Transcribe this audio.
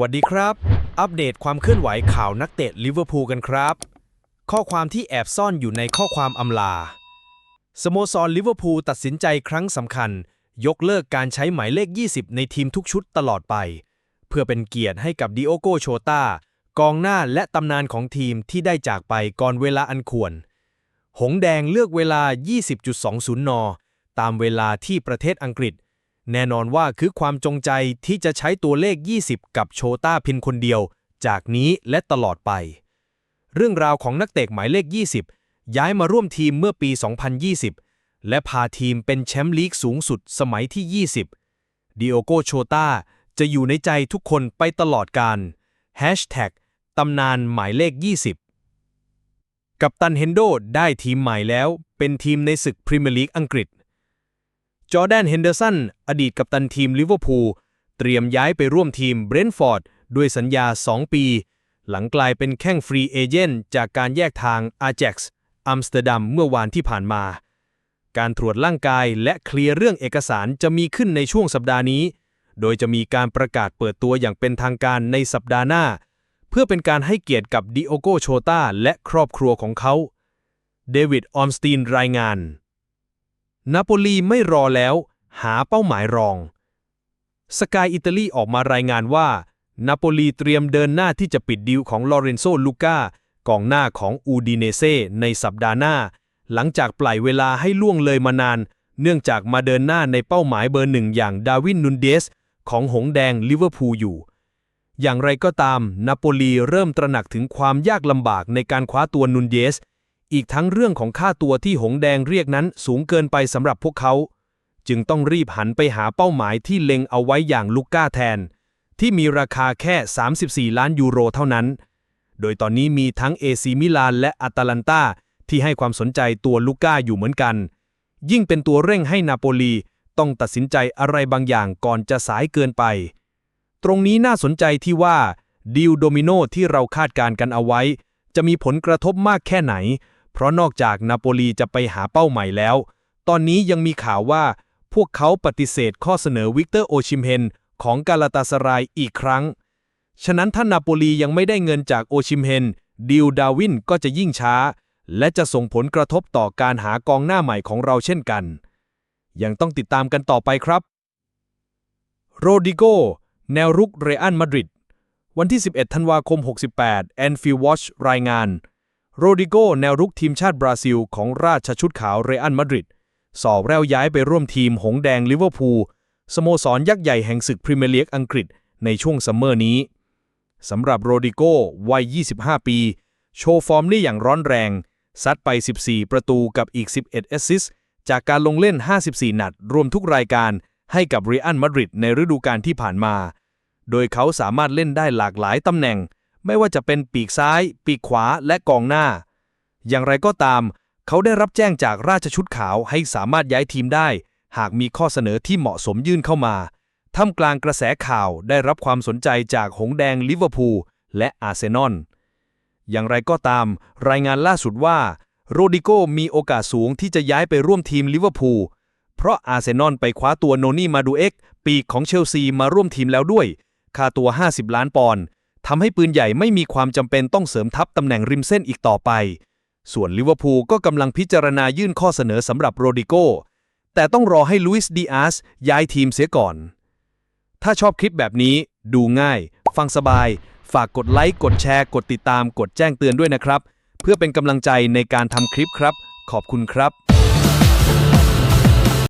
วัสดีครับ อัปเดตความเคลื่อนไหวข่าวนักเตะลิเวอร์พูลกันครับ ข้อความที่แอบซ่อนอยู่ในข้อความอำลา สโมสรลิเวอร์พูลตัดสินใจครั้งสำคัญ ยกเลิกการใช้หมายเลข 20 ในทีมทุกชุดตลอดไป เพื่อเป็นเกียรติให้กับดิโอโกโชตากองหน้าและตำนานของทีมที่ได้จากไปก่อนเวลาอันควร หงแดงเลือกเวลา 20.20 น ตามเวลาที่ประเทศอังกฤษ แน่นอนว่าคือความจงใจที่จะใช้ตัวเลข 20 กับโชต้าเพียงคนเดียว จากนี้และตลอดไป เรื่องราวของนักเตะหมายเลข 20 ย้ายมาร่วมทีมเมื่อปี 2020 และพาทีมเป็นแชมป์ลีกสูงสุดสมัยที่ 20 ดิโอโกโชต้าจะอยู่ในใจทุกคนไปตลอดการตำนานหมายเลข 20 กับตันเฮนโดได้ทีมใหม่แล้ว เป็นทีมในศึกพรีเมียร์ลีกอังกฤษ จอแดนเฮนเดอร์สันอดีตกัปตันทีมลิเวอร์พูลเตรียมย้ายไปร่วมทีมเบรนท์ฟอร์ดด้วยสัญญา 2 ปี หลังกลายเป็นแข้งฟรีเอเจนต์จากการแยกทางอา j จ็กซ์อัมสเตอร์ดัมเมื่อวานที่ผ่านมา การตรวจร่างกายและเคลียร์เรื่องเอกสารจะมีขึ้นในช่วงสัปดาห์นี้ โดยจะมีการประกาศเปิดตัวอย่างเป็นทางการในสัปดาห์หน้า เพื่อเป็นการให้เกียรติกับดิโอโกโชตาและครอบครัวของเขา เดวิด ออมสตีนรายงาน นาโปลีไม่รอแล้ว หาเป้าหมายรอง สกายอิตาลีออกมารายงานว่า นาโปลีเตรียมเดินหน้าที่จะปิดดีลของลอเรนโซลูก้ากองหน้าของอูดิเนเซ่ในสัปดาห์หน้า หลังจากปล่อยเวลาให้ล่วงเลยมานาน เนื่องจากมาเดินหน้าในเป้าหมายเบอร์หนึ่งอย่างดาวินนุนเดส ของหงแดงลิเวอร์พูลอยู่ อย่างไรก็ตามนาโปลีเริ่มตระหนักถึงความยากลำบากในการคว้าตัวนุนเดส อีกทั้งเรื่องของค่าตัวที่หงแดงเรียกนั้นสูงเกินไปสำหรับพวกเขา จึงต้องรีบหันไปหาเป้าหมายที่เล็งเอาไว้อย่างลูก้าแทน ที่มีราคาแค่ 34 ล้านยูโรเท่านั้น โดยตอนนี้มีทั้งเอซีมิลานและอาตาลันตาที่ให้ความสนใจตัวลูก้าอยู่เหมือนกัน ยิ่งเป็นตัวเร่งให้นาโปลีต้องตัดสินใจอะไรบางอย่างก่อนจะสายเกินไป ตรงนี้น่าสนใจที่ว่าดีลโดมิโนที่เราคาดการณ์กันเอาไว้ จะมีผลกระทบมากแค่ไหน เพราะนอกจากนาโปลีจะไปหาเป้าใหม่แล้ว ตอนนี้ยังมีข่าวว่า พวกเขาปฏิเสธข้อเสนอวิกเตอร์โอชิมเฮนของกาลาตาสรายอีกครั้ง ฉะนั้นถ้านาโปลียังไม่ได้เงินจากโอชิมเฮนดิลดาวินก็จะยิ่งช้า และจะส่งผลกระทบต่อการหากองหน้าใหม่ของเราเช่นกัน ยังต้องติดตามกันต่อไปครับ โรดิโก แนวรุกเรอัลมาดริด วันที่ 11 ธันวาคม 68 แอนฟิลวอชรายงาน โรดิโกแนวรุกทีมชาติบราซิล ของราชชุดขาวเรอัลมาดริดสอบแววย้ายไปร่วมทีมหงแดงลิเวอร์พูลสโมสรยักษ์ใหญ่แห่งศึกพรีเมียร์ลีกอังกฤษในช่วงซัมเมอร์นี้สำหรับโรดิโกวัย 25 ปี โชว์ฟอร์มได้อย่างร้อนแรง ซัดไป 14 ประตูกับอีก 11 แอสซิสจากการลงเล่น 54 นัด รวมทุกรายการให้กับเรอัลมาดริดในฤดูกาลที่ผ่านมา โดยเขาสามารถเล่นได้หลากหลายตำแหน่ง ไม่ว่าจะเป็นปีกซ้าย ปีกขวาและกองหน้า อย่างไรก็ตาม เขาได้รับแจ้งจากราชชุดขาวให้สามารถย้ายทีมได้ หากมีข้อเสนอที่เหมาะสมยื่นเข้ามาท่ามกลางกระแสข่าวได้รับความสนใจจากหงแดงลิเวอร์พูลและอาร์เซนอล อย่างไรก็ตาม รายงานล่าสุดว่า โรดิโกมีโอกาสสูงที่จะย้ายไปร่วมทีมลิเวอร์พูล เพราะอาร์เซนอลไปคว้าตัวโนนี่มาดูเอ็กปีกของเชลซีมาร่วมทีมแล้วด้วย ค่าตัว 50 ล้านปอนด์ ทำให้ปืนใหญ่ไม่มีความจำเป็นต้องเสริมทัพตำแหน่งริมเส้นอีกต่อไป ส่วนลิเวอร์พูลก็กำลังพิจารณายื่นข้อเสนอสำหรับโรดิโกแต่ต้องรอให้ลุยส์ดีอาสย้ายทีมเสียก่อน ถ้าชอบคลิปแบบนี้ดูง่าย ฟังสบาย ฝากกดไลค์ กดแชร์ กดติดตาม กดแจ้งเตือนด้วยนะครับ เพื่อเป็นกำลังใจในการทำคลิปครับ ขอบคุณครับ